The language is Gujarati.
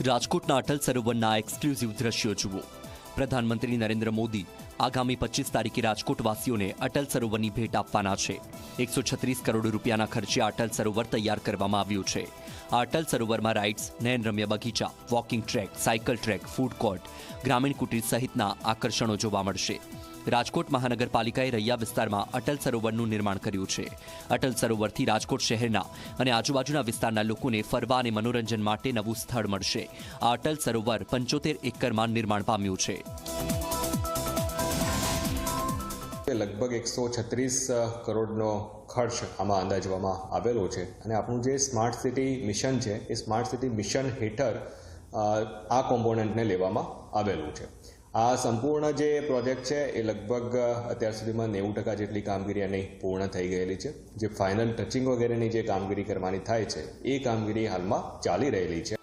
રાજકોટના અટલ સરોવરના એક્સક્લુઝિવ દ્રશ્યો જુઓ. પ્રધાનમંત્રી નરેન્દ્ર મોદી આગામી પચીસ તારીખે રાજકોટવાસીઓને અટલ સરોવરની ભેટ આપવાના છે. એકસો છત્રીસ કરોડ રૂપિયાના ખર્ચે અટલ સરોવર તૈયાર કરવામાં આવ્યું છે. આ અટલ સરોવરમાં રાઇડ્સ નયનરમ્ય બગીચા walking track cycle track food court ગ્રામીણ કુટીર સહિતના આકર્ષણો જોવા મળશે. રાજકોટ મહાનગરપાલિકાએ રૈયા વિસ્તારમાં અટલ સરોવરનું નિર્માણ કર્યું છે. અટલ સરોવરથી રાજકોટ શહેરના અને આજુબાજુના વિસ્તારના લોકોને ફરવા અને મનોરંજન માટે નવું સ્થળ મળશે. આ અટલ સરોવર પંચોતેર એકરમાં નિર્માણ પામ્યું છે. લગભગ એકસો છત્રીસ કરોડનો ખર્ચ આમાં અંદાજવામાં આવેલો છે અને આપણું જે સ્માર્ટ સિટી મિશન છે એ સ્માર્ટ સિટી મિશન હેઠળ આ કોમ્પોનન્ટને લેવામાં આવેલું છે. આ સંપૂર્ણ જે પ્રોજેક્ટ છે, એ લગભગ અત્યાર સુધીમાં નેવું ટકા જેટલી કામગીરી એની પૂર્ણ થઈ ગયેલી છે. જે ફાઇનલ ટચિંગ વગેરેની જે કામગીરી કરવાની થાય છે, એ કામગીરી હાલમાં ચાલી રહેલી છે.